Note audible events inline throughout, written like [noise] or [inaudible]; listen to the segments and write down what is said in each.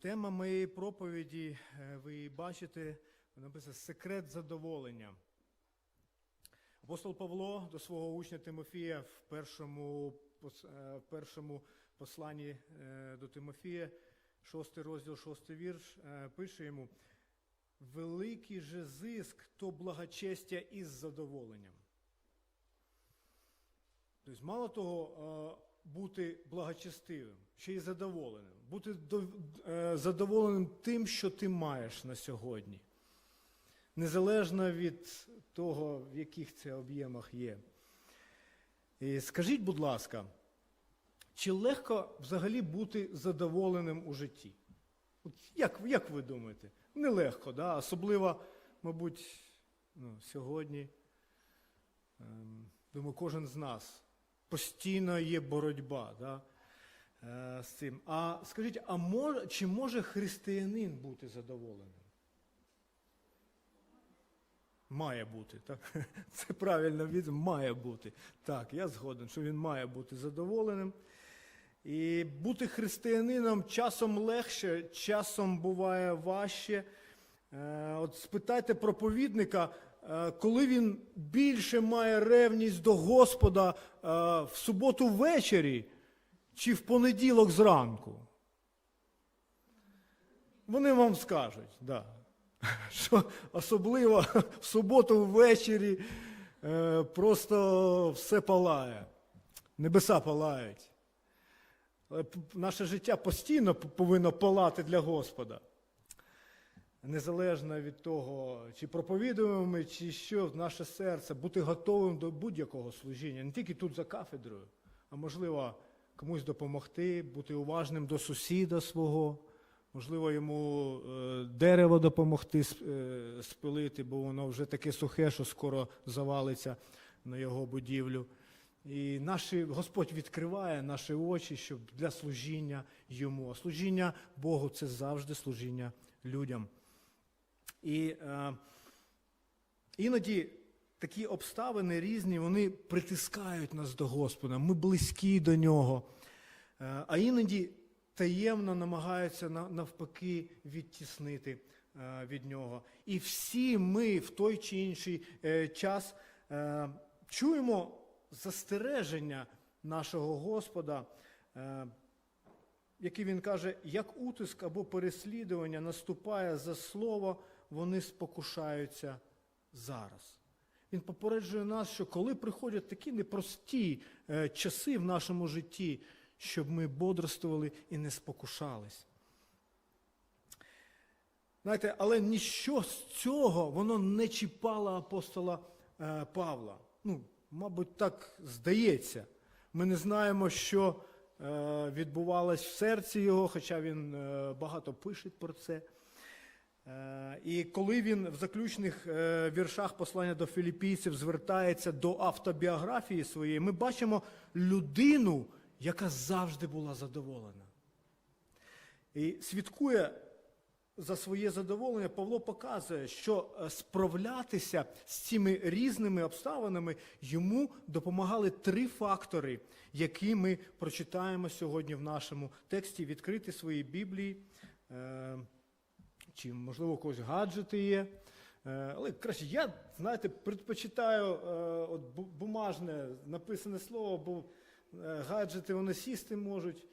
Тема моєї проповіді, е, ви її бачите, написано Секрет задоволення. Апостол Павло до свого учня Тимофія в першому, е, в першому посланні е, до Тимофія, шостий розділ, шостий вірш, пише йому: Великий же зиск то благочестя із задоволенням. Тобто, мало того, бути благочестивим, ще й задоволеним. Бути е, задоволеним тим, що ти маєш на сьогодні. Незалежно від того, в яких це об'ємах є. І скажіть, будь ласка, чи легко взагалі бути задоволеним у житті? От як, як ви думаєте? Нелегко, да? особливо, мабуть, ну, сьогодні. Ем, Думаю, кожен з нас постійно є боротьба да, е, з цим. А скажіть, а мож, чи може християнин бути задоволеним? Має бути, так? [laughs] Це правильно від має бути. Так, я згоден, що він має бути задоволеним. І бути християнином часом легше, часом буває важче. Е, От спитайте проповідника, коли він більше має ревність до Господа е, в суботу ввечері чи в понеділок зранку. Вони вам скажуть, да, [laughs] що особливо в суботу ввечері е, просто все палає, небеса палають. Наше життя постійно повинно палати для Господа. Незалежно від того, чи проповідуємо ми, чи що в наше серце, бути готовим до будь-якого служіння, не тільки тут за кафедрою, а можливо комусь допомогти, бути уважним до сусіда свого, можливо, йому е, дерево допомогти е, спилити, бо воно вже таке сухе, що скоро завалиться на його будівлю. І наші, Господь відкриває наші очі щоб для служіння йому. А служіння Богу це завжди служіння людям. І е, іноді такі обставини різні, вони притискають нас до Господа. Ми близькі до нього. Е, а іноді таємно намагаються на- навпаки відтіснити е, від нього. І всі ми в той чи інший е, час е, чуємо застереження нашого Господа, е, який він каже, як утиск або переслідування наступає за слово, вони спокушаються зараз. Він попереджує нас, що коли приходять такі непрості е, часи в нашому житті, щоб ми бодрствували і не спокушались. Знаєте, але ніщо з цього воно не чіпало апостола е, Павла. Ну, мабуть, так здається. Ми не знаємо, що е, відбувалось в серці його, хоча він багато пише про це. Е, І коли він в заключних е, віршах послання до філіппійців звертається до автобіографії своєї, ми бачимо людину, яка завжди була задоволена. І свідкує за своє задоволення, Павло показує, що е, справлятися з цими різними обставинами йому допомагали три фактори, які ми прочитаємо сьогодні в нашому тексті. Відкрити свої Біблії, чи, можливо, у когось гаджети є. Е, Але краще, я, знаєте, предпочитаю е, от бумажне написане слово, бо е, гаджети вони сісти можуть,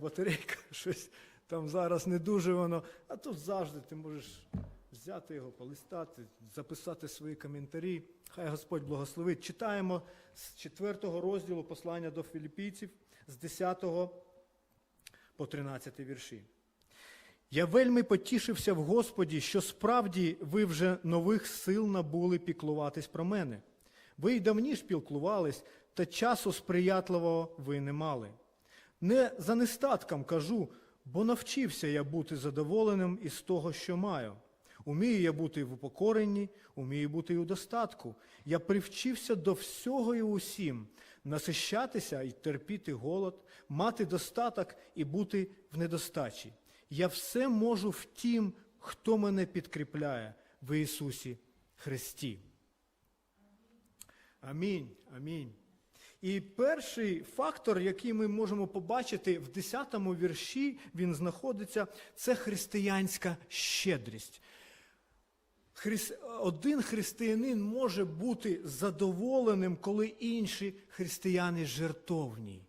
батарейка [laughs] щось там зараз не дуже воно. А тут завжди ти можеш взяти його, полистати, записати свої коментарі. Хай Господь благословить. Читаємо з 4 розділу послання до філіппійців, з 10 по 13 вірші. Я вельми потішився в Господі, що справді ви вже нових сил набули піклуватись про мене. Ви й давніш піклувались, та часу сприятливого ви не мали. Не за нестатком кажу, бо навчився я бути задоволеним із того, що маю. Умію я бути в упокоренні, умію бути і у достатку. Я привчився до всього і усім, насищатися і терпіти голод, мати достаток і бути в недостачі. Я все можу в тім, хто мене підкріпляє в Ісусі Христі. Амінь. Амінь. І перший фактор, який ми можемо побачити в 10-му вірші, він знаходиться, це християнська щедрість. Один християнин може бути задоволеним, коли інші християни жертовні.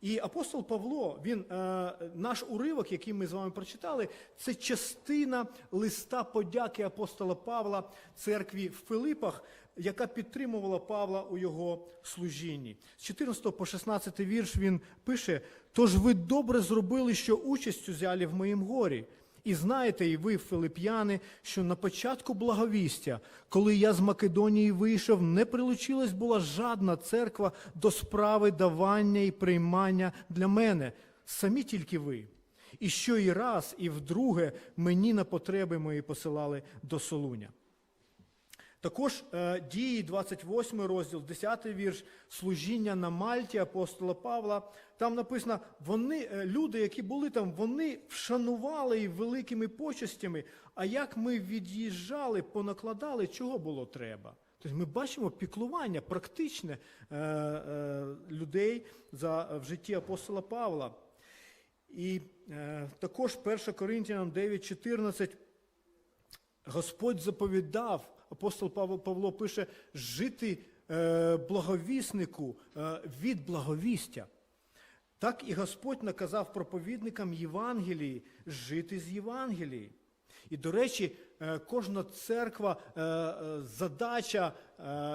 І апостол Павло, він, е, наш уривок, який ми з вами прочитали, це частина листа подяки апостола Павла церкві в Филипах, яка підтримувала Павла у його служінні. З 14 по 16 вірш він пише: Тож ви добре зробили, що участю взяли в моїм горі. І знаєте, і ви, филип'яни, що на початку благовістя, коли я з Македонії вийшов, не прилучилась була жадна церква до справи давання і приймання для мене, самі тільки ви. І що і раз, і вдруге мені на потреби мої посилали до Солуня. Також е, дії, 28 розділ, 10 вірш, служіння на Мальті апостола Павла. Там написано, вони, е, люди, які були там, вони вшанували її великими почестями. А як ми від'їжджали, понакладали, чого було треба? Тобто ми бачимо піклування практичне е, е, людей за, в житті апостола Павла. І е, також 1 Коринтянам 9.14 Господь заповідав, апостол Павло, пише, жити е, благовіснику е, від благовістя. Так і Господь наказав проповідникам Євангелії жити з Євангелії. І, до речі, е, кожна церква, задача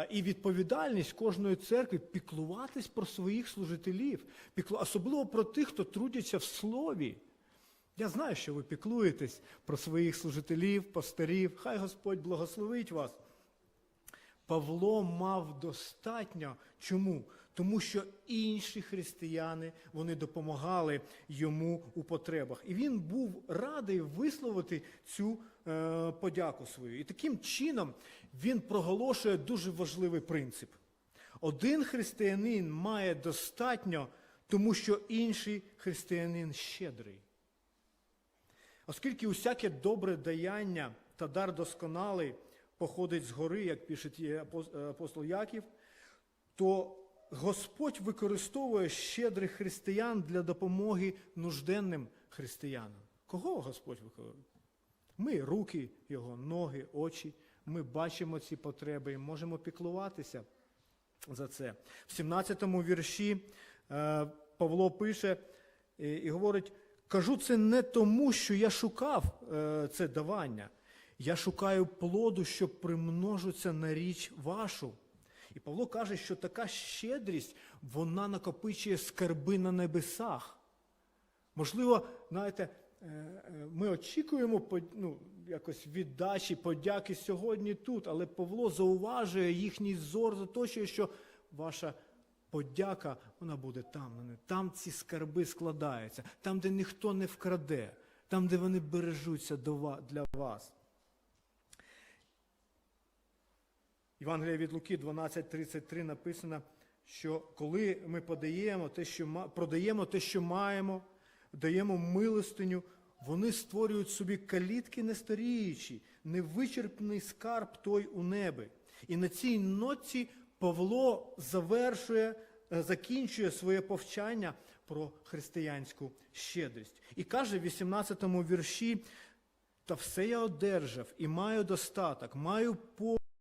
і відповідальність кожної церкви піклуватись про своїх служителів, особливо про тих, хто трудяться в слові. Я знаю, що ви піклуєтесь про своїх служителів, пастирів. Хай Господь благословить вас. Павло мав достатньо. Чому? Тому що інші християни вони допомагали йому у потребах. І він був радий висловити цю е, подяку свою. І таким чином він проголошує дуже важливий принцип. Один християнин має достатньо, тому що інший християнин щедрий. Оскільки усяке добре даяння та дар досконалий походить згори, як пише е, апостол Яків, то Господь використовує щедрих християн для допомоги нужденним християнам. Кого Господь використовує? Ми руки Його, ноги, очі. Ми бачимо ці потреби і можемо піклуватися за це. В 17-му вірші е, Павло пише і, і говорить: кажу це не тому, що я шукав е, це давання. Я шукаю плоду, що примножиться на річ вашу. І Павло каже, що така щедрість, вона накопичує скарби на небесах. Можливо, знаєте, е, е, ми очікуємо ну, якось віддачі, подяки сьогодні тут, але Павло зауважує їхній зор заточує, що ваша подяка, вона буде там. Там ці скарби складаються, там, де ніхто не вкраде, там, де вони бережуться для вас. Євангелія від Луки 12.33 написано, що коли ми подаємо те, що продаємо те, що маємо, даємо милостиню, вони створюють собі калітки нестаріючі, невичерпний скарб той у небі. І на цій ноті Павло завершує, е, закінчує своє повчання про християнську щедрість. І каже в 18 вірші, та все я одержав і маю достаток, маю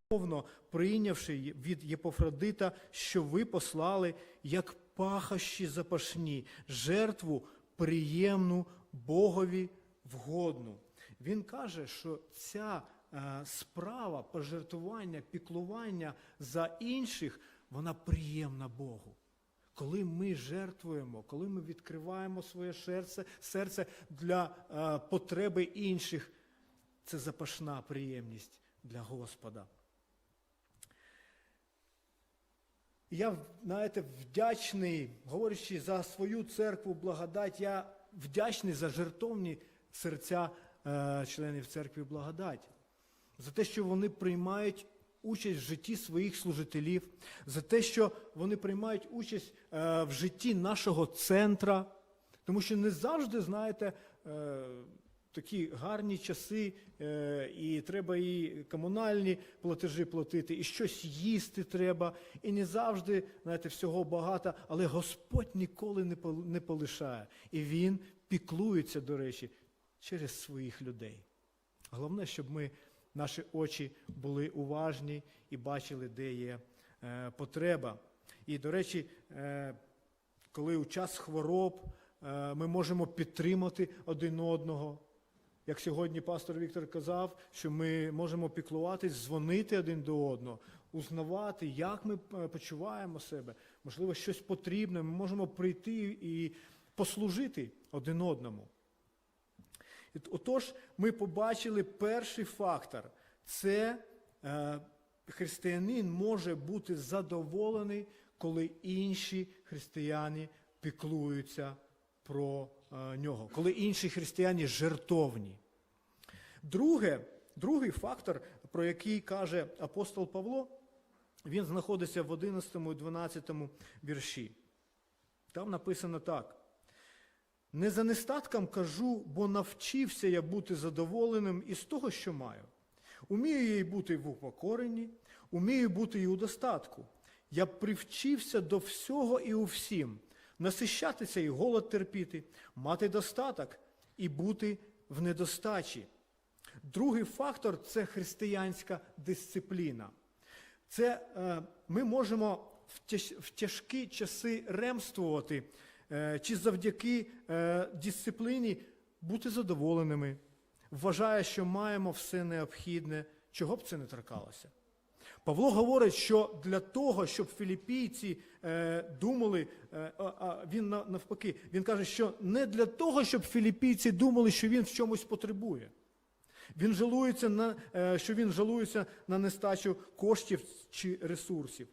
повно прийнявши від Єпофродита, що ви послали, як пахощі запашні, жертву приємну Богові вгодну. Він каже, що ця справа пожертвування, піклування за інших, вона приємна Богу. Коли ми жертвуємо, коли ми відкриваємо своє серце, серце для е, потреби інших, це запашна приємність для Господа. Я, знаєте, вдячний, говорячи за свою церкву, благодать, я вдячний за жертовні серця е, членів церкви благодать, за те, що вони приймають участь в житті своїх служителів, за те, що вони приймають участь е, в житті нашого центра. Тому що не завжди, знаєте, е, такі гарні часи, е, і треба і комунальні платежі платити, і щось їсти треба, і не завжди, знаєте, всього багато, але Господь ніколи не полишає. І Він піклується, до речі, через своїх людей. Головне, щоб ми, наші очі були уважні і бачили, де є е, потреба. І, до речі, е, коли у час хвороб е, ми можемо підтримати один одного. Як сьогодні пастор Віктор казав, що ми можемо піклуватись, дзвонити один до одного, узнавати, як ми почуваємо себе. Можливо, щось потрібне, ми можемо прийти і послужити один одному. Отож, ми побачили перший фактор це е, християнин може бути задоволений, коли інші християни піклуються про е, нього, коли інші християни жертовні. Друге, другий фактор, про який каже апостол Павло, він знаходиться в 11 і 12 вірші. Там написано так. Не за нестатком кажу, бо навчився я бути задоволеним із того, що маю. Умію я й бути в упокоренні, умію бути і у достатку. Я привчився до всього і у всім, насищатися і голод терпіти, мати достаток і бути в недостачі. Другий фактор це християнська дисципліна. Це е, ми можемо в, тяжкі часи ремствувати, чи завдяки е, дисципліні бути задоволеними, вважає, що маємо все необхідне, чого б це не торкалося. Павло говорить, що для того, щоб філіппійці е, думали, е, він навпаки, він каже, що не для того, щоб філіппійці думали, що він в чомусь потребує. Він жалується на, е, що він жалується на нестачу коштів чи ресурсів.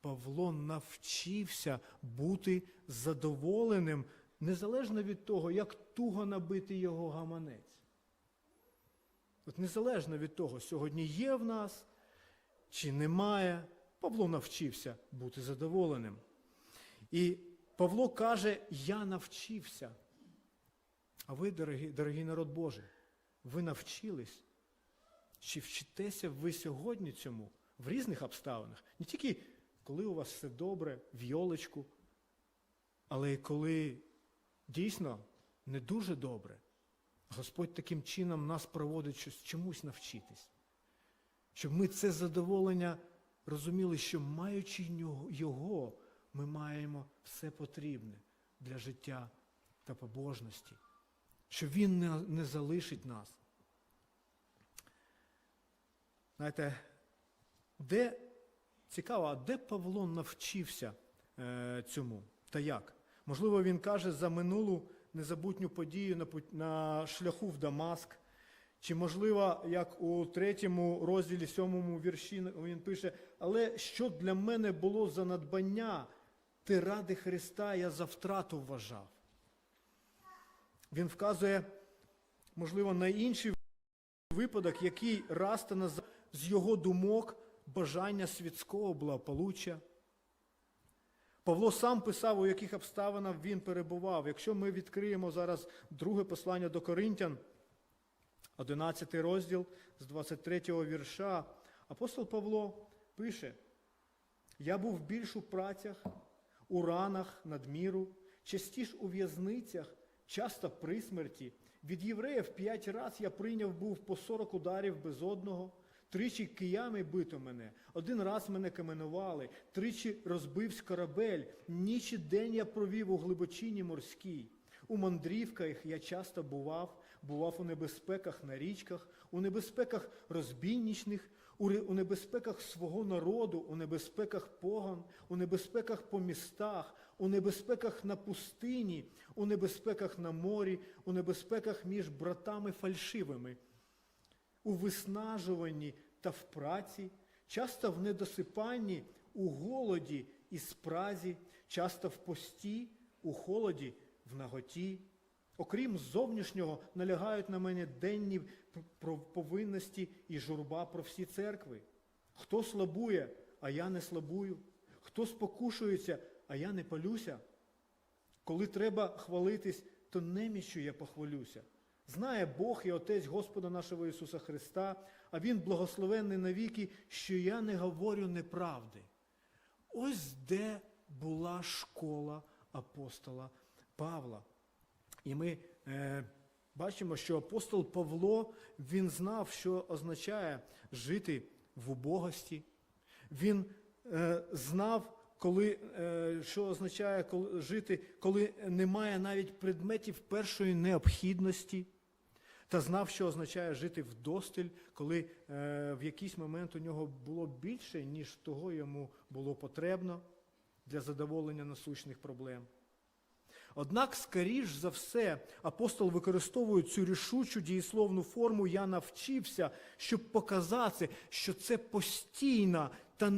Павло навчився бути задоволеним, незалежно від того, як туго набити його гаманець. От незалежно від того, сьогодні є в нас чи немає, Павло навчився бути задоволеним. І Павло каже: Я навчився. А ви, дорогі, дорогий народ Божий, ви навчились? Чи вчитеся ви сьогодні цьому в різних обставинах? Не тільки коли у вас все добре, в йолочку, але коли дійсно не дуже добре. Господь таким чином нас проводить щось чомусь навчитись. Щоб ми це задоволення розуміли, що маючи його, ми маємо все потрібне для життя та побожності. Що Він не, не залишить нас. Знаєте, де цікаво, а де Павло навчився е, цьому та як? Можливо, він каже за минулу незабутню подію на, на шляху в Дамаск. Чи можливо, як у третьому розділі, сьомому вірші він пише, але що для мене було за надбання, ти ради Христа я за втрату вважав. Він вказує, можливо, на інший випадок, який раз та назад з його думок бажання світського благополуччя. Павло сам писав, у яких обставинах він перебував. Якщо ми відкриємо зараз друге послання до Коринтян, 11 розділ з 23 вірша, апостол Павло пише, я був більш у працях, у ранах надміру, частіш у в'язницях, часто при смерті. Від євреїв п'ять раз я прийняв був по 40 ударів без одного. Тричі киями бито мене, один раз мене каменували, тричі розбився корабель, ніч і день я провів у глибочині морській. У мандрівках я часто бував, бував у небезпеках на річках, у небезпеках розбійничних, у небезпеках свого народу, у небезпеках поган, у небезпеках по містах, у небезпеках на пустині, у небезпеках на морі, у небезпеках між братами фальшивими у виснажуванні та в праці, часто в недосипанні, у голоді і спразі, часто в пості, у холоді, в наготі. Окрім зовнішнього, налягають на мене денні повинності і журба про всі церкви. Хто слабує, а я не слабую, хто спокушується, а я не палюся. Коли треба хвалитись, то неміщо я похвалюся. Знає Бог і Отець Господа нашого Ісуса Христа, а Він благословенний навіки, що я не говорю неправди. Ось де була школа апостола Павла. І ми е, бачимо, що апостол Павло він знав, що означає жити в убогості. Він е, знав, коли, е, що означає коли, жити, коли немає навіть предметів першої необхідності. Та знав, що означає жити вдосталь, коли е, в якийсь момент у нього було більше, ніж того йому було потрібно для задоволення насущних проблем. Однак, скоріш за все, апостол використовує цю рішучу дієсловну форму Я навчився, щоб показати, що це постійна та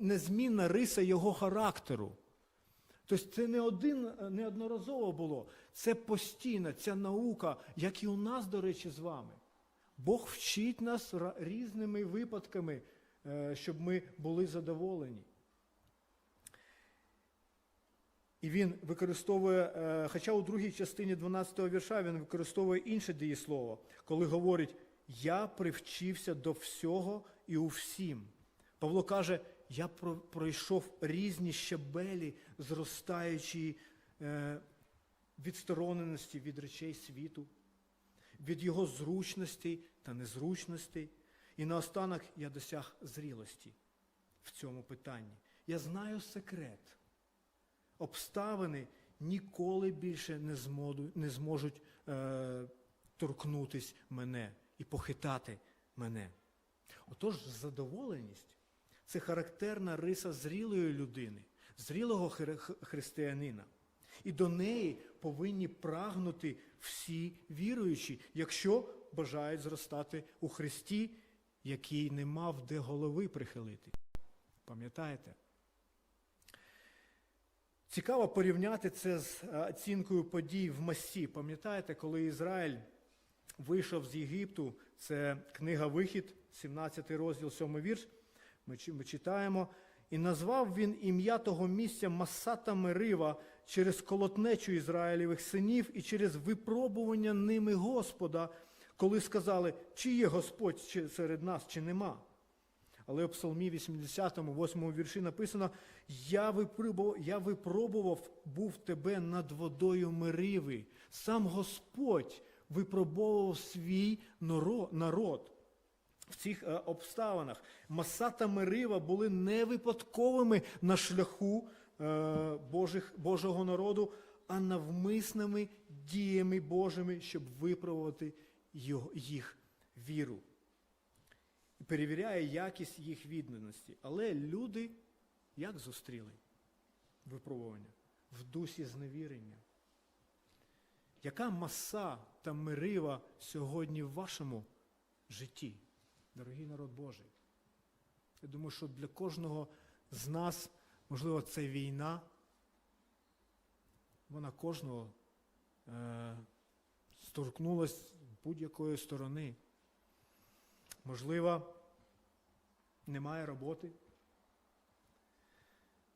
незмінна риса його характеру. Тобто це не один, неодноразово було, це постійна ця наука, як і у нас, до речі, з вами. Бог вчить нас різними випадками, е, щоб ми були задоволені. І він використовує, е, хоча у другій частині 12-го вірша він використовує інше дієслово, коли говорить Я привчився до всього і у всім. Павло каже, я пройшов різні щабелі, зростаючої е, відстороненості від речей світу, від його зручностей та незручностей. І наостанок я досяг зрілості в цьому питанні. Я знаю секрет обставини ніколи більше не, змоду, не зможуть е, торкнутись мене і похитати мене. Отож, задоволеність це характерна риса зрілої людини, зрілого хри- християнина. І до неї повинні прагнути всі віруючі, якщо бажають зростати у Христі, який не мав де голови прихилити. Пам'ятаєте? Цікаво порівняти це з е, оцінкою подій в Масі. Пам'ятаєте, коли Ізраїль вийшов з Єгипту, це книга Вихід, 17 розділ, 7 вірш. Ми, читаємо. І назвав він ім'я того місця Масата Мерива через колотнечу Ізраїлевих синів і через випробування ними Господа, коли сказали, чи є Господь серед нас, чи нема. Але у Псалмі 80, 8 вірші написано: я випробував, я випробував був тебе над водою Мериви. Сам Господь випробовував свій народ. В цих е, обставинах Маса та Мерива були не випадковими на шляху е, Божих, Божого народу, а навмисними діями Божими, щоб випробувати їх віру і перевіряє якість їх відданості. Але люди як зустріли випробування? В дусі зневірення. Яка маса та мирива сьогодні в вашому житті, дорогий народ Божий? Я думаю, що для кожного з нас, можливо, це війна. Вона кожного е, сторкнулась будь-якої сторони. Можливо, немає роботи.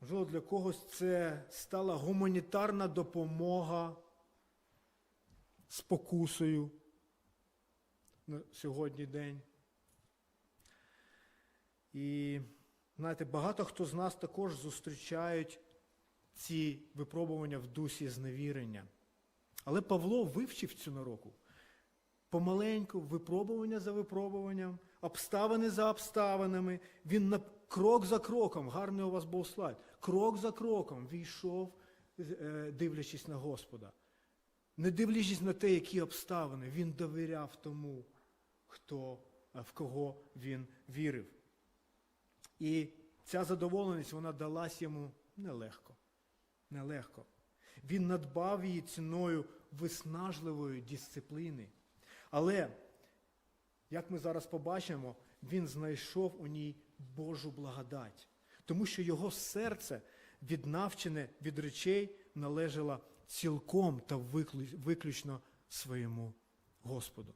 Можливо, для когось це стала гуманітарна допомога спокусою на сьогодні день. І, знаєте, багато хто з нас також зустрічають ці випробування в дусі зневірення. Але Павло вивчив цю нароку помаленьку, випробування за випробуванням, обставини за обставинами. Він на крок за кроком, гарний у вас був слайд, крок за кроком війшов, е, дивлячись на Господа. Не дивлячись на те, які обставини, він довіряв тому, хто, е, в кого він вірив. І ця задоволеність вона далась йому нелегко. Нелегко. Він надбав її ціною виснажливої дисципліни. Але, як ми зараз побачимо, він знайшов у ній Божу благодать, тому що його серце, віднавчене від речей, належало цілком та виключно своєму Господу.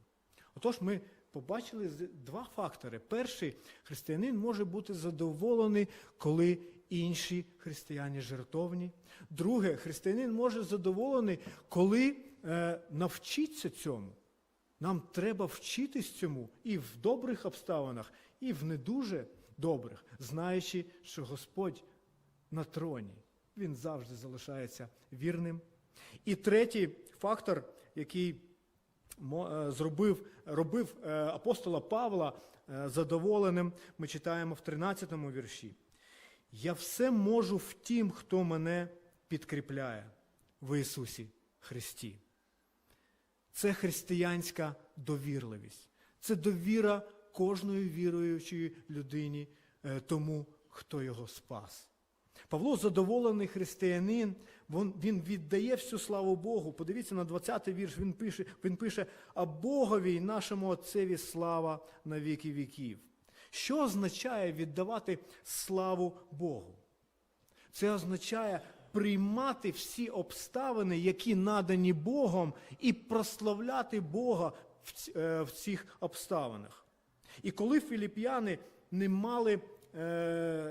Отож, ми побачили два фактори. Перший, християнин може бути задоволений, коли інші християни жертовні. Друге, християнин може задоволений, коли е, навчиться цьому. Нам треба вчитись цьому і в добрих обставинах, і в не дуже добрих, знаючи, що Господь на троні. Він завжди залишається вірним. І третій фактор, який зробив, робив е, апостола Павла е, задоволеним, ми читаємо в 13 вірші. Я все можу в тім, хто мене підкріпляє в Ісусі Христі. Це християнська довірливість. Це довіра кожної віруючої людині е, тому, хто його спас. Павло задоволений християнин, він, віддає всю славу Богу. Подивіться на 20-й вірш, він пише, він пише, а Богові й нашому Отцеві слава на віки віків. Що означає віддавати славу Богу? Це означає приймати всі обставини, які надані Богом, і прославляти Бога в е, цих обставинах. І коли філіп'яни не мали,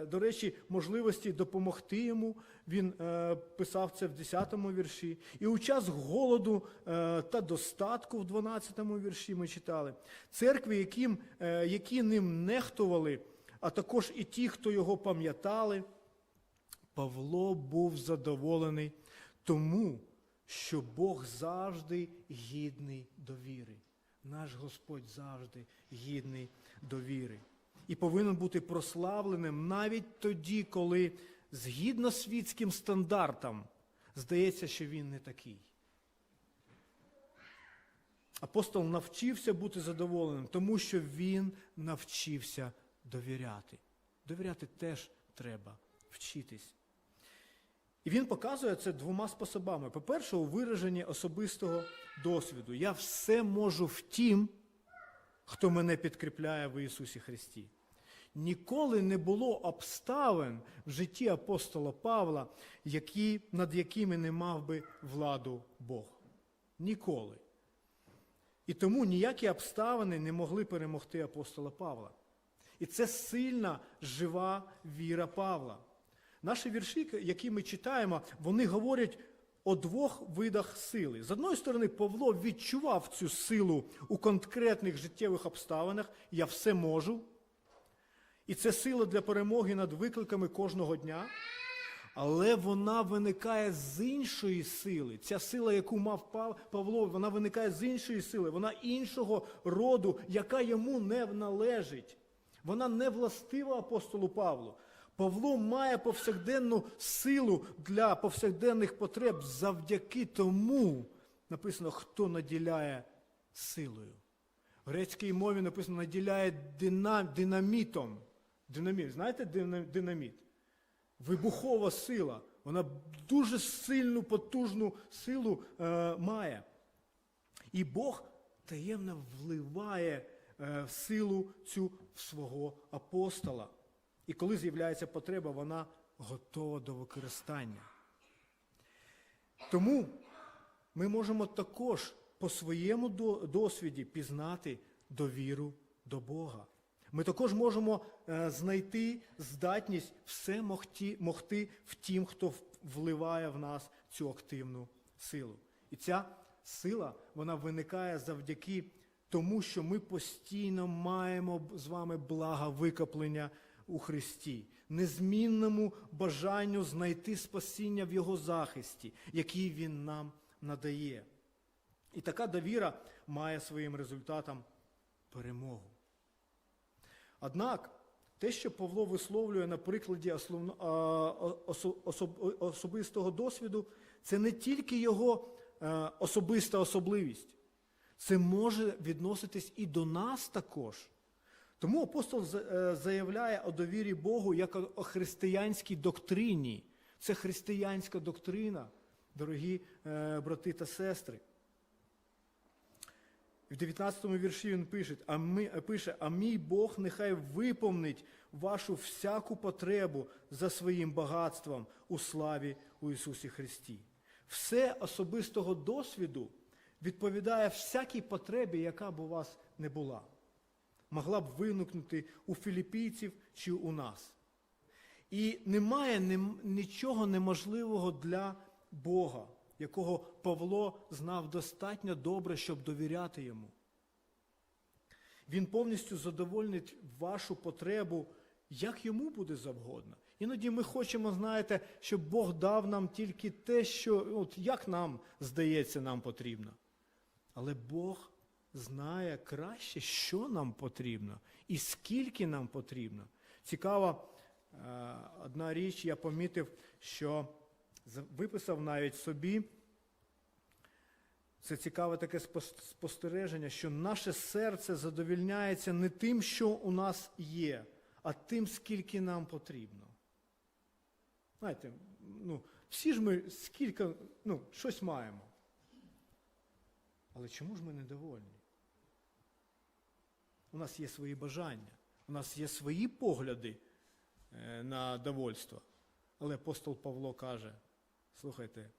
до речі, можливості допомогти йому, він е, писав це в 10-му вірші. І у час голоду е, та достатку в 12-му вірші ми читали. Церкви, яким, е, які ним нехтували, а також і ті, хто його пам'ятали, Павло був задоволений тому, що Бог завжди гідний довіри. Наш Господь завжди гідний довіри. І повинен бути прославленим навіть тоді, коли згідно світським стандартам здається, що він не такий. Апостол навчився бути задоволеним, тому що він навчився довіряти. Довіряти теж треба вчитись. І він показує це двома способами. По-перше, у вираженні особистого досвіду. Я все можу в тім, хто мене підкріпляє в Ісусі Христі. Ніколи не було обставин в житті апостола Павла, які, над якими не мав би владу Бог. Ніколи. І тому ніякі обставини не могли перемогти апостола Павла. І це сильна, жива віра Павла. Наші вірші, які ми читаємо, вони говорять о двох видах сили. З одної сторони, Павло відчував цю силу у конкретних життєвих обставинах, я все можу. І це сила для перемоги над викликами кожного дня. Але вона виникає з іншої сили. Ця сила, яку мав Павло, вона виникає з іншої сили, вона іншого роду, яка йому не належить. Вона не властива апостолу Павлу. Павло має повсякденну силу для повсякденних потреб завдяки тому, написано, хто наділяє силою. В грецькій мові написано наділяє динамітом. Динаміт. Знаєте динаміт? Вибухова сила. Вона дуже сильну, потужну силу е, має. І Бог таємно вливає е, силу цю в свого апостола. І коли з'являється потреба, вона готова до використання. Тому ми можемо також по своєму досвіді пізнати довіру до Бога. Ми також можемо е, знайти здатність все могти, могти в тім, хто вливає в нас цю активну силу. І ця сила вона виникає завдяки тому, що ми постійно маємо з вами благовикоплення у Христі, незмінному бажанню знайти спасіння в Його захисті, який Він нам надає. І така довіра має своїм результатом перемогу. Однак, те, що Павло висловлює на прикладі особистого досвіду, це не тільки його е, особиста особливість, це може відноситись і до нас також. Тому апостол е, заявляє о довірі Богу як о о християнській доктрині. Це християнська доктрина, дорогі е, брати та сестри. В 19 му вірші він пише, а, ми, пише, а мій Бог нехай виповнить вашу всяку потребу за своїм багатством у славі у Ісусі Христі. Все особистого досвіду відповідає всякій потребі, яка б у вас не була. Могла б виникнути у філіппійців чи у нас. І немає нічого неможливого для Бога, якого Павло знав достатньо добре, щоб довіряти йому. Він повністю задовольнить вашу потребу, як йому буде завгодно. Іноді ми хочемо, знаєте, щоб Бог дав нам тільки те, що от як нам здається, нам потрібно. Але Бог знає краще, що нам потрібно і скільки нам потрібно. Цікава е, одна річ, я помітив, що виписав навіть собі. Це цікаве таке спостереження, що наше серце задовільняється не тим, що у нас є, а тим, скільки нам потрібно. Знаєте, ну, всі ж ми скільки, ну, щось маємо. Але чому ж ми недовольні? У нас є свої бажання, у нас є свої погляди е, на довольство. Але апостол Павло каже: слухайте,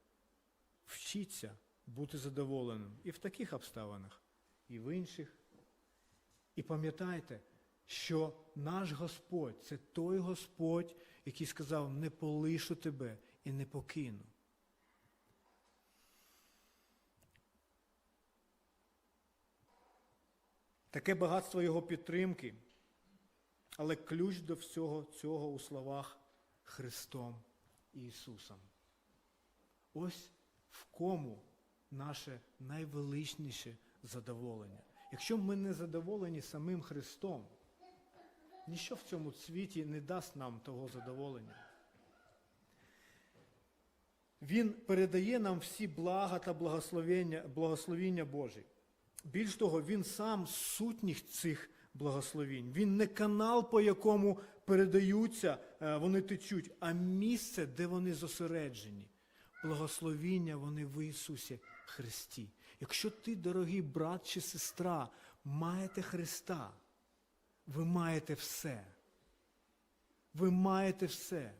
вчіться бути задоволеним і в таких обставинах, і в інших. І пам'ятайте, що наш Господь це той Господь, який сказав, не полишу тебе і не покину. Таке багатство його підтримки, але ключ до всього цього у словах Христом Ісусом. Ось в кому наше найвеличніше задоволення. Якщо ми не задоволені самим Христом, ніщо в цьому світі не дасть нам того задоволення. Він передає нам всі блага та благословення, благословіння Божі. Більш того, він сам сутність цих благословінь. Він не канал, по якому передаються, е, вони течуть, а місце, де вони зосереджені. Благословіння вони в Ісусі Христі. Якщо ти, дорогий брат чи сестра, маєте Христа, ви маєте все. Ви маєте все.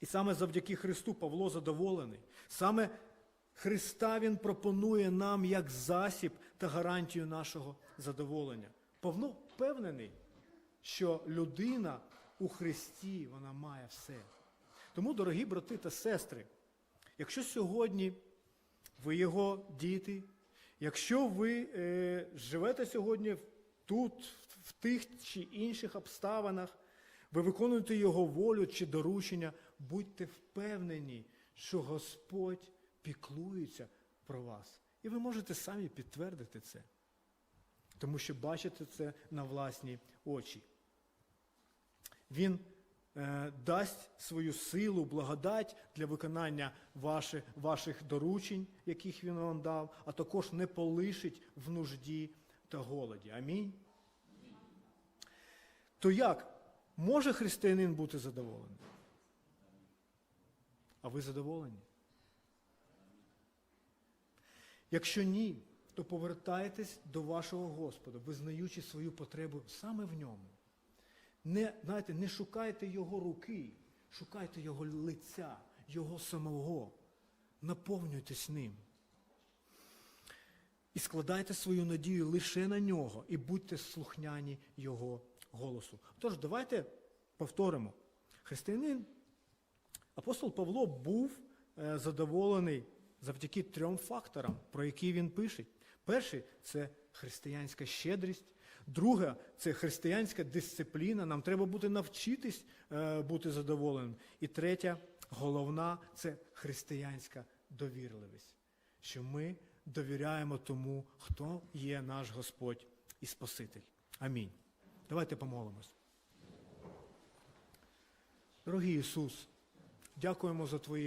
І саме завдяки Христу Павло задоволений. Саме Христа Він пропонує нам як засіб та гарантію нашого задоволення. Павло впевнений, що людина у Христі вона має все. Тому, дорогі брати та сестри, якщо сьогодні ви його діти, якщо ви е, живете сьогодні тут, в тих чи інших обставинах, ви виконуєте його волю чи доручення, будьте впевнені, що Господь піклується про вас. І ви можете самі підтвердити це, тому що бачите це на власні очі. Він дасть свою силу, благодать для виконання ваших, ваших доручень, яких він вам дав, а також не полишить в нужді та голоді. Амінь. То як може християнин бути задоволений? А ви задоволені? Якщо ні, то повертайтесь до вашого Господа, визнаючи свою потребу саме в ньому. Не, знаєте, не шукайте його руки, шукайте його лиця, його самого. Наповнюйтесь ним. І складайте свою надію лише на нього і будьте слухняні Його голосу. Тож, давайте повторимо. Християнин, апостол Павло був е, задоволений завдяки трьом факторам, про які він пише. Перший це християнська щедрість. Друге це християнська дисципліна. Нам треба бути навчитись е, бути задоволеним. І третя, головна це християнська довірливість. Що ми довіряємо тому, хто є наш Господь і Спаситель. Амінь. Давайте помолимось. Дорогий Ісус, дякуємо за Твоє